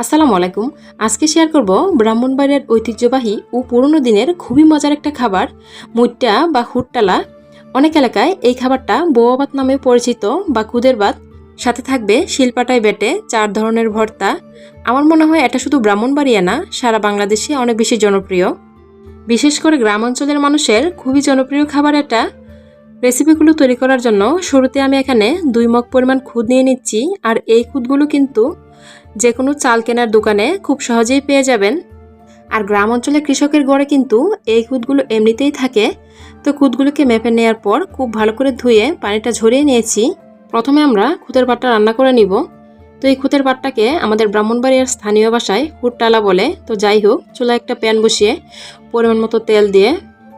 আসসালামু আলাইকুম। আজকে শেয়ার করব ব্রাহ্মণবাড়িয়ার ঐতিহ্যবাহী ও পুরনো দিনের খুবই মজার একটা খাবার, মুইট্টা বা হুট্টালা। অনেক এলাকায় এই খাবারটা বৌয়াবাত নামে পরিচিত বা কুদের ভাত সাথে থাকবে শিলপাটায় বেটে চার ধরনের ভর্তা। আমার মনে হয় এটা শুধু ব্রাহ্মণবাড়িয়া না, সারা বাংলাদেশে অনেক বেশি জনপ্রিয়। বিশেষ করে গ্রাম অঞ্চলের মানুষের খুবই জনপ্রিয় খাবার এটা। রেসিপিগুলো তৈরি করার জন্য শুরুতে আমি এখানে দুই মগ পরিমাণ খুদ নিয়ে নিচ্ছি, আর এই খুদগুলো কিন্তু যে কোনো চাল কেনার দোকানে খুব সহজেই পেয়ে যাবেন। আর গ্রাম অঞ্চলে কৃষকের গড়ে কিন্তু এই খুদগুলো এমনিতেই থাকে। তো খুদগুলোকে মেপে নেওয়ার পর খুব ভালো করে ধুয়ে পানিটা ঝরিয়ে নিয়েছি। প্রথমে আমরা খুদের পাটটা রান্না করে নিব। তো এই খুদের পাটটাকে আমাদের ব্রাহ্মণবাড়িয়ার স্থানীয় ভাষায় হুটটালা বলে। তো যাই হোক চুলা একটা প্যান বসিয়ে পরিমাণ মতো তেল দিয়ে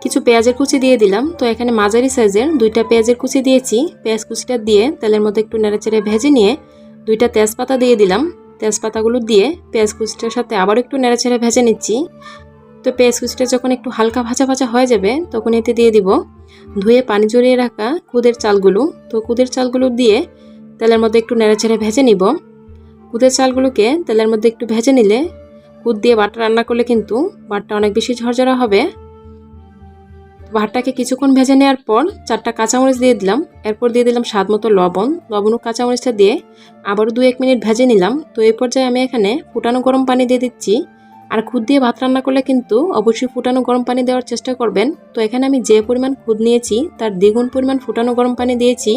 কিছু পেঁয়াজের কুচি দিয়ে দিলাম। তো এখানে মাঝারি সাইজের দুইটা পেঁয়াজের কুচি দিয়েছি। পেঁয়াজ কুচিটা দিয়ে তেলের মধ্যে একটু নেড়েচেড়ে ভেজে নিয়ে দুইটা তেজপাতা দিয়ে দিলাম। তেজপাতাগুলো দিয়ে পেঁয়াজ কুচিটার সাথে আবার একটু নেড়েচেড়ে ভেজে নিচ্ছি। তো পেঁয়াজ কুচিটা যখন একটু হালকা ভাজা ভাজা হয়ে যাবে, তখন এতে দিয়ে দিব ধুয়ে পানি জড়িয়ে রাখা কুদের চালগুলো। তো কুদের চালগুলো দিয়ে তেলের মধ্যে একটু নেড়েচেড়ে ভেজে নিব। কুদের চালগুলোকে তেলের মধ্যে একটু ভেজে নিলে, কুদ দিয়ে বাটা রান্না করলে কিন্তু বাটটা অনেক বেশি ঝরঝরা হবে। ভাতটাকে কিছুক্ষণ ভেজে নেওয়ার পর চারটা কাঁচামরিচ দিয়ে দিলাম। এরপর দিয়ে দিলাম স্বাদ মতো লবণ। লবণ ও কাঁচামরিচটা দিয়ে আবারও দু এক মিনিট ভেজে নিলাম। তো এই পর্যায়ে আমি এখানে ফুটানো গরম পানি দিয়ে দিচ্ছি। আর খুদ দিয়ে ভাত রান্না করলে কিন্তু অবশ্যই ফুটানো গরম পানি দেওয়ার চেষ্টা করবেন। তো এখানে আমি যে পরিমাণ খুদ নিয়েছি, তার দ্বিগুণ পরিমাণ ফুটানো গরম পানি দিয়েছি।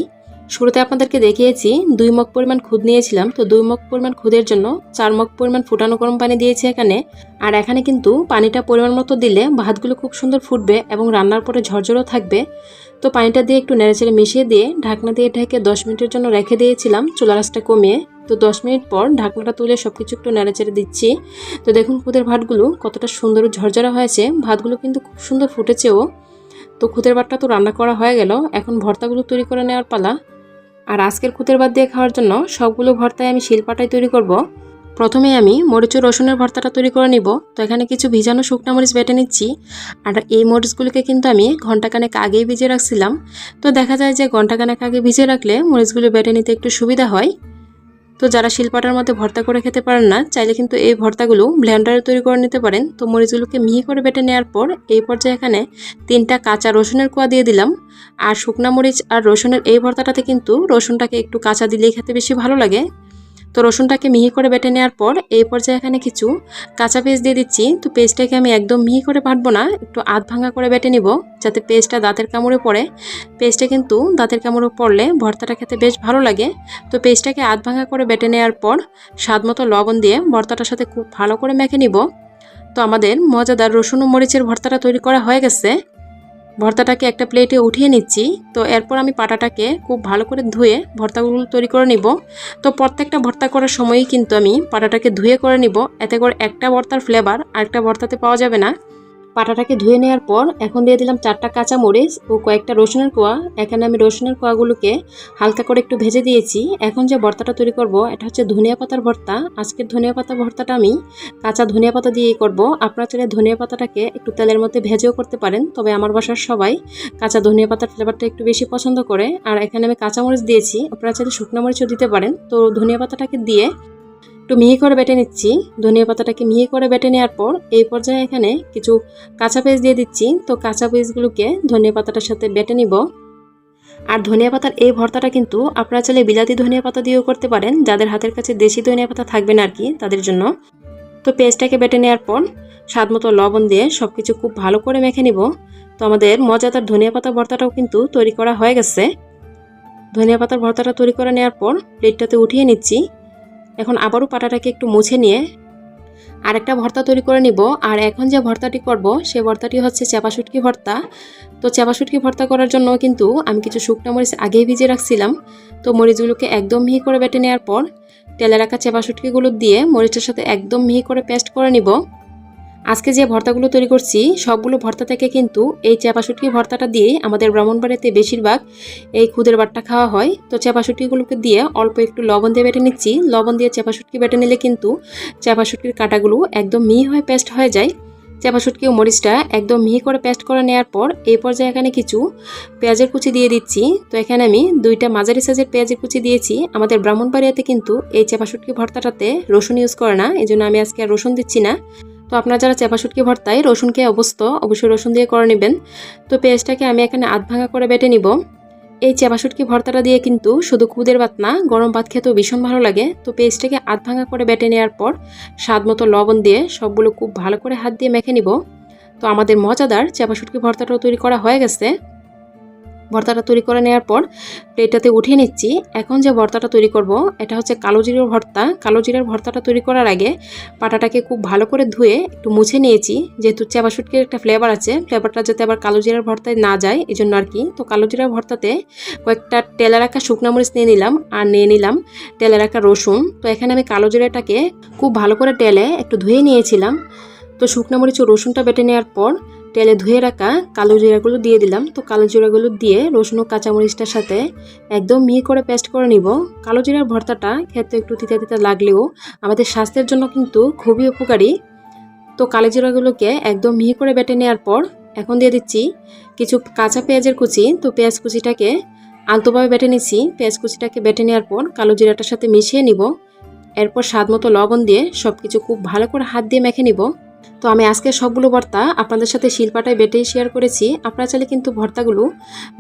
শুরুতে আপনাদেরকে দেখিয়েছি, দুই মগ পরিমাণ খুদ নিয়েছিলাম, তো দুই মগ পরিমাণ খুদের জন্য চার মগ পরিমাণ ফুটানো গরম পানি দিয়েছি এখানে। আর এখানে কিন্তু পানিটা পরিমাণ মতো দিলে ভাতগুলো খুব সুন্দর ফুটবে এবং রান্নার পরে ঝরঝরও থাকবে। তো পানিটা দিয়ে একটু নেড়েচেড়ে মিশিয়ে দিয়ে ঢাকনা দিয়ে ঢেকে দশ মিনিটের জন্য রেখে দিয়েছিলাম চুলা রাসটা কমিয়ে। তো দশ মিনিট পর ঢাকনাটা তুলে সব কিছু একটু নেড়েচেড়ে দিচ্ছি। তো দেখুন খুদের ভাতগুলো কতটা সুন্দর ঝরঝরা হয়েছে, ভাতগুলো কিন্তু খুব সুন্দর ফুটেছেও। তো খুদের ভাতটা তো রান্না করা হয়ে গেল, এখন ভর্তাগুলো তৈরি করে নেওয়ার পালা। আর আজকের খুতের বাদ দিয়ে খাওয়ার জন্য সবগুলো ভর্তায় আমি শিলপাটাই তৈরি করব। প্রথমে আমি মরিচ রসুনের ভর্তাটা তৈরি করে নিব। তো এখানে কিছু ভিজানো শুকনো মরিচ বেটে নিচ্ছি। আর এই মরিচগুলোকে কিন্তু আমি ঘন্টাখানেক আগেই ভিজিয়ে রাখছিলাম। তো দেখা যায় যে ঘন্টাখানেক আগে ভিজিয়ে রাখলে মরিচগুলো বেটে নিতে একটু সুবিধা হয়। তো যারা শিলপাটার মধ্যে ভর্তা করে খেতে পারেন না, চাইলে কিন্তু এই ভর্তাগুলো ব্লেন্ডারে তৈরি করে নিতে পারেন। তো মরিচগুলোকে মিহি করে বেটে নেওয়ার পর এই পর্যায়ে এখানে তিনটা কাঁচা রসুনের কোয়া দিয়ে দিলাম। আর শুকনা মরিচ আর রসুনের এই ভর্তাটাতে কিন্তু রসুনটাকে একটু কাঁচা দিলেই খেতে বেশি ভালো লাগে। তো রসুনটাকে মিহি করে বেটে নেওয়ার পর এই পর্যায়ে এখানে কিছু কাঁচা পেস্ট দিয়ে দিচ্ছি। তো পেস্টটাকে আমি একদম মিহি করে বাটবো না, একটু আধ ভাঙা করে বেটে নিব যাতে পেস্টটা দাঁতের কামড়ে পড়ে। পেস্টে কিন্তু দাঁতের কামড়ে পড়লে ভর্তাটা খেতে বেশ ভালো লাগে। তো পেস্টটাকে আধ ভাঙা করে বেটে নেওয়ার পর স্বাদ মতো লবণ দিয়ে ভর্তাটার সাথে খুব ভালো করে মেখে নিব। তো আমাদের মজাদার রসুন ও মরিচের ভর্তাটা তৈরি করা হয়ে গেছে। ভর্তাটাকে একটা প্লেটে উঠিয়ে নিচ্ছি। তো এরপর আমি পাটাটাকে খুব ভালো করে ধুয়ে ভর্তাগুলো তৈরি করে নিব। তো প্রত্যেকটা ভর্তা করার সময়ই কিন্তু আমি পাটাটাকে ধুয়ে করে নিব। এতে করে একটা ভর্তার ফ্লেভার আরেকটা ভর্তাতে পাওয়া যাবে না। পাটাটাকে ধুয়ে নেওয়ার পর এখন দিয়ে দিলাম চারটা কাঁচা মরিচ ও কয়েকটা রসুনের কোয়া। এখানে আমি রসুনের কোয়াগুলোকে হালকা করে একটু ভেজে দিয়েছি। এখন যে ভর্তাটা তৈরি করব, এটা হচ্ছে ধনিয়া পাতার ভর্তা। আজকের ধনিয়া পাতা ভর্তাটা আমি কাঁচা ধনিয়া পাতা দিয়েই করব। আপনারা চাইলে ধনিয়া পাতাটাকে একটু তেলের মধ্যে ভেজেও করতে পারেন, তবে আমার বাসার সবাই কাঁচা ধনিয়া পাতার ফ্লেভারটা একটু বেশি পছন্দ করে। আর এখানে আমি কাঁচা মরিচ দিয়েছি, আপনারা চাইলে শুকনো মরিচও দিতে পারেন। তো ধনিয়া পাতাটাকে দিয়ে একটু মিহি করে বেটে নিচ্ছি। ধনিয়া পাতাটাকে মিহি করে বেটে নেওয়ার পর এই পর্যায়ে এখানে কিছু কাঁচা পেঁয়াজ দিয়ে দিচ্ছি। তো কাঁচা পেঁয়াজগুলোকে ধনিয়া পাতাটার সাথে বেটে নিব। আর ধনিয়া পাতার এই ভর্তাটা কিন্তু আপনারা চাইলে বিলাতি ধনিয়া পাতা দিয়েও করতে পারেন। যাদের হাতের কাছে দেশি ধনিয়া পাতা থাকবে না আর কি তাদের জন্য। তো পেস্টটাকে বেটে নেওয়ার পর স্বাদ মতো লবণ দিয়ে সব কিছু খুব ভালো করে মেখে নিব। তো আমাদের মজাদার ধনিয়া পাতা ভর্তাটাও কিন্তু তৈরি করা হয়ে গেছে। ধনিয়া পাতার ভর্তাটা তৈরি করে নেওয়ার পর প্লেটটাতে উঠিয়ে নিচ্ছি। এখন আবারও পাটাটাকে একটু মুছে নিয়ে আরেকটা ভর্তা তৈরি করে নিব। আর এখন যে ভর্তাটি করব, সে ভর্তাটি হচ্ছে চেপা শুটকি ভর্তা। তো চেপা শুটকি ভর্তা করার জন্য কিন্তু আমি কিছু শুকনো মরিচ আগেই ভিজিয়ে রাখছিলাম। তো মরিচগুলোকে একদম মিহি করে বেটে নেওয়ার পর, তেলে রাখা চেপা শুটকিগুলো দিয়ে মরিচের সাথে একদম মিহি করে পেস্ট করে নিব। আজকে যে ভর্তাগুলো তৈরি করছি, সবগুলো ভর্তা থেকে কিন্তু এই চেপা শুটকি ভর্তাটা দিয়েই আমাদের ব্রাহ্মণবাড়িতে বেশিরভাগ এই খুদের বাটটা খাওয়া হয়। তো চেপা শুটকিগুলোকে দিয়ে অল্প একটু লবণ দিয়ে বেটে নিচ্ছি। লবণ দিয়ে চেপা শুটকি বেটে নিলে কিন্তু চেপা শুটকির কাঁটাগুলো একদম মিহি হয়ে পেস্ট হয়ে যায়। চাপা শুটকি ও মরিচটা একদম মিহি করে পেস্ট করে নেওয়ার পর এই পর্যায়ে এখানে কিছু পেঁয়াজের কুচি দিয়ে দিচ্ছি। তো এখানে আমি দুইটা মাঝারি সাইজের পেঁয়াজের কুচি দিয়েছি। আমাদের ব্রাহ্মণবাড়িয়াতে কিন্তু এই চাপা শুটকি ভর্তাটাতে রসুন ইউজ করে না এই আমি আজকে আর রসুন দিচ্ছি না। তো আপনারা যারা চেপা শুটকি ভর্তায় রসুন খেয়ে অবস্থ, অবশ্যই রসুন দিয়ে করে নেবেন। তো পেঁয়াজটাকে আমি এখানে আধ ভাঙা করে বেটে নিব। এই চেপা শুটকি ভর্তাটা দিয়ে কিন্তু শুধু কুদের ভাত না, গরম ভাত খেতেও ভীষণ ভালো লাগে। তো পেঁয়াজটাকে আধ ভাঙা করে বেটে নেওয়ার পর স্বাদ মতো লবণ দিয়ে সবগুলো খুব ভালো করে হাত দিয়ে মেখে নিব। তো আমাদের মজাদার চেপা শুটকি ভর্তাটাও তৈরি করা হয়ে গেছে। ভর্তাটা তৈরি করে নেওয়ার পর প্লেটটাতে উঠিয়ে নিচ্ছি। এখন যে ভর্তাটা তৈরি করব, এটা হচ্ছে কালো জিরার ভর্তা। কালো জিরার ভর্তাটা তৈরি করার আগে পাটাটাকে খুব ভালো করে ধুয়ে একটু মুছে নিয়েছি। যেহেতু চাপা শুটকির একটা ফ্লেভার আছে ফ্লেভারটা যাতে আবার কালো জিরার ভর্তায় না যায় এই জন্য আর কি। তো কালো জিরার ভর্তাতে কয়েকটা তেলে রাখা শুকনো মরিচ নিয়ে নিলাম আর নিয়ে নিলাম তেলে রাখা রসুন। তো এখানে আমি কালো জিরাটাকে খুব ভালো করে তেলে একটু ধুয়ে নিয়েছিলাম। তো শুকনো মরিচ ও রসুনটা বেটে নেওয়ার পর তেলে ধুয়ে রাখা কালো জিরাগুলো দিয়ে দিলাম। তো কালো জিরাগুলো দিয়ে রসুন ও কাঁচামরিচটার সাথে একদম মিহি করে পেস্ট করে নিব। কালো জিরার ভর্তাটা খেতে একটু তিতা তিতা লাগলেও আমাদের স্বাস্থ্যের জন্য কিন্তু খুবই উপকারী। তো কালো জিরাগুলোকে একদম মিহি করে বেটে নেওয়ার পর এখন দিয়ে দিচ্ছি কিছু কাঁচা পেঁয়াজের কুচি। তো পেঁয়াজ কুচিটাকে আলতোভাবে বেটে নিচ্ছি। পেঁয়াজ কুচিটাকে বেটে নেওয়ার পর কালো জিরাটার সাথে মিশিয়ে নিব। এরপর স্বাদ মতো লবণ দিয়ে সব কিছু খুব ভালো করে হাত দিয়ে মেখে নিব। তো আমি আজকে সবগুলো ভর্তা আপনাদের সাথে শিল্পাটায় বেটেই শেয়ার করেছি। আপনারা চাইলে কিন্তু ভর্তাগুলো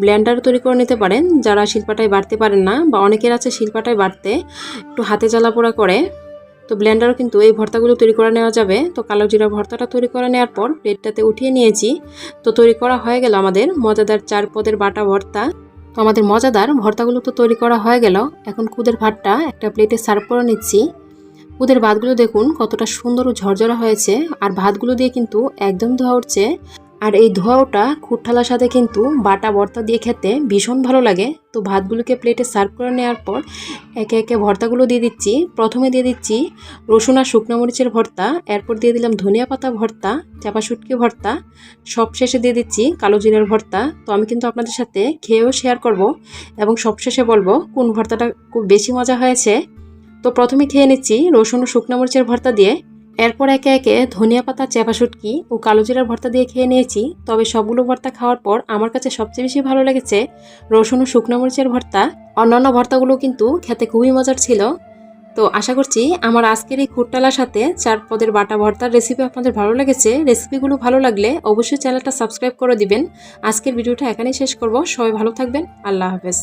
ব্লেন্ডারও তৈরি করে নিতে পারেন। যারা শিল্পাটায় বাড়তে পারেন না বা অনেকের আছে শিল্পাটায় বাড়তে একটু হাতে জ্বালা পোড়া করে, তো ব্লেন্ডারও কিন্তু এই ভর্তাগুলো তৈরি করে নেওয়া যাবে। তো কালো জিরা ভর্তাটা তৈরি করে নেওয়ার পর প্লেটটাতে উঠিয়ে নিয়েছি। তো তৈরি করা হয়ে গেল আমাদের মজাদার চার পদের বাটা ভর্তা। তো আমাদের মজাদার ভর্তাগুলো তো তৈরি করা হয়ে গেল। এখন কুদের ভাতটা একটা প্লেটে সার্ভ করে নিচ্ছি। কুদের ভাতগুলো দেখুন কতটা সুন্দর ও ঝরঝরা হয়েছে, আর ভাতগুলো দিয়ে কিন্তু একদম ধোয়া উঠছে। আর এই ধোয়াওটা খুঁটঠালার সাথে কিন্তু বাটা ভর্তা দিয়ে খেতে ভীষণ ভালো লাগে। তো ভাতগুলোকে প্লেটে সার্ভ করে নেওয়ার পর একে একে ভর্তাগুলো দিয়ে দিচ্ছি। প্রথমে দিয়ে দিচ্ছি রসুন আর শুকনো মরিচের ভর্তা, এরপর দিয়ে দিলাম ধনিয়া পাতা ভর্তা, চাপা শুটকি ভর্তা সব শেষে দিয়ে দিচ্ছি কালো জিরার ভর্তা। তো আমি কিন্তু আপনাদের সাথে খেয়েও শেয়ার করব এবং সবশেষে বলব কোন ভর্তাটা খুব বেশি মজা হয়েছে। তো প্রথমে খেয়ে নিচ্ছি রসুন ও শুকনো মরিচের ভর্তা দিয়ে। এরপর একে একে ধনিয়া পাতা, চেপা শুটকি ও কালো জিরার ভর্তা দিয়ে খেয়ে নিয়েছি। তবে সবগুলো ভর্তা খাওয়ার পর আমার কাছে সবচেয়ে বেশি ভালো লেগেছে রসুন ও শুকনো মরিচের ভর্তা। অন্যান্য ভর্তাগুলো কিন্তু খেতে খুবই মজার ছিল। তো আশা করছি আমার আজকের এই খুট্টালার সাথে চার পদের বাটা ভর্তার রেসিপি আপনাদের ভালো লেগেছে। রেসিপিগুলো ভালো লাগলে অবশ্যই চ্যানেলটা সাবস্ক্রাইব করে দিবেন। আজকের ভিডিওটা এখানেই শেষ করব। সবাই ভালো থাকবেন। আল্লাহ হাফেজ।